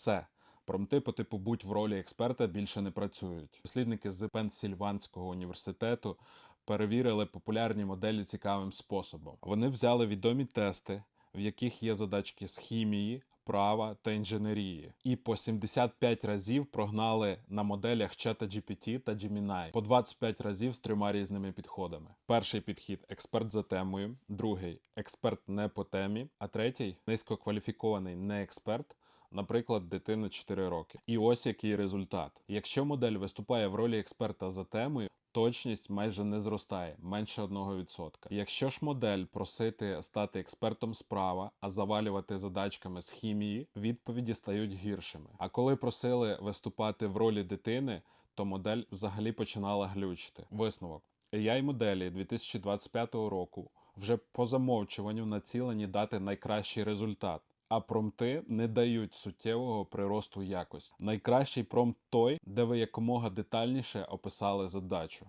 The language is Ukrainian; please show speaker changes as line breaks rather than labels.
Все. Промти по типу будь в ролі експерта більше не працюють. Дослідники з Пенсільванського університету перевірили популярні моделі цікавим способом. Вони взяли відомі тести, в яких є задачки з хімії, права та інженерії, і по 75 разів прогнали на моделях ChatGPT та Gemini, по 25 разів з трьома різними підходами. Перший підхід експерт за темою, другий експерт не по темі, а третій низькокваліфікований не експерт. Наприклад, дитина 4 роки. І ось який результат. Якщо модель виступає в ролі експерта за темою, точність майже не зростає, менше 1%. Якщо ж модель просити стати експертом справа, а завалювати задачками з хімії, відповіді стають гіршими. А коли просили виступати в ролі дитини, то модель взагалі починала глючити. Висновок. AI моделі 2025 року вже по замовчуванню націлені дати найкращий результат. А промти не дають суттєвого приросту якості. Найкращий промт той, де ви якомога детальніше описали задачу.